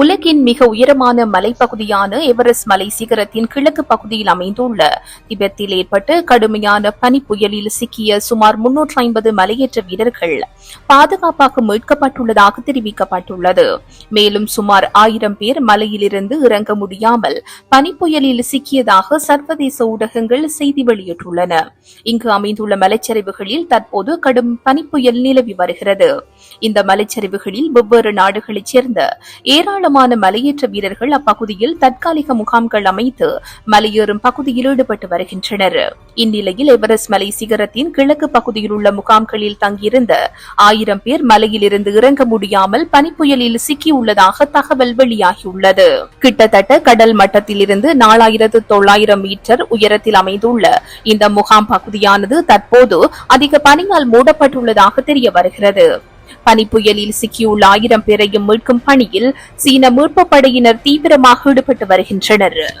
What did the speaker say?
உலகின் மிக உயரமான மலைப்பகுதியான எவரெஸ்ட் மலை சிகரத்தின் கிழக்கு பகுதியில் அமைந்துள்ள. திபெத்தில் ஏற்பட்ட கடுமையான பனிப்புயலில் சிக்கிய சுமார் முன்னூற்று ஐம்பது மலையேற்ற வீரர்கள் பாதுகாப்பாக மீட்கப்பட்டுள்ளதாக தெரிவிக்கப்பட்டுள்ளது. மேலும் சுமார் ஆயிரம் பேர் மலையிலிருந்து இறங்க முடியாமல் பனிப்புயலில் சிக்கியதாக சர்வதேச ஊடகங்கள் செய்தி வெளியிட்டுள்ளன. இங்கு அமைந்துள்ள மலைச்சரிவுகளில் தற்போது கடும் பனிப்புயல் நிலவி வருகிறது. இந்த மலைச்சரிவுகளில் வெவ்வேறு நாடுகளைச் சேர்ந்த ஏராள ஏராளமான மலையேற்ற வீரர்கள் அப்பகுதியில் தற்காலிக முகாம்கள் அமைத்து மலையேறும் பகுதியில் ஈடுபட்டு வருகின்றனர். இந்நிலையில் எவரெஸ்ட் மலை சிகரத்தின் கிழக்கு பகுதியில் உள்ள முகாம்களில் தங்கியிருந்த ஆயிரம் பேர் மலையிலிருந்து இறங்க முடியாமல் பனிப்புயலில் சிக்கியுள்ளதாக தகவல் வெளியாகியுள்ளது. கிட்டத்தட்ட கடல் மட்டத்திலிருந்து நாலாயிரத்து தொள்ளாயிரம் மீட்டர் உயரத்தில் அமைந்துள்ள இந்த முகாம் பகுதியானது தற்போது அதிக பனியால் மூடப்பட்டுள்ளதாக தெரிய வருகிறது பனிப்புயலில் சிக்கியுள்ள ஆயிரம் பேரையும் மீட்கும் பணியில் சீன மீட்புப் படையினர் தீவிரமாக ஈடுபட்டு வருகின்றனர்.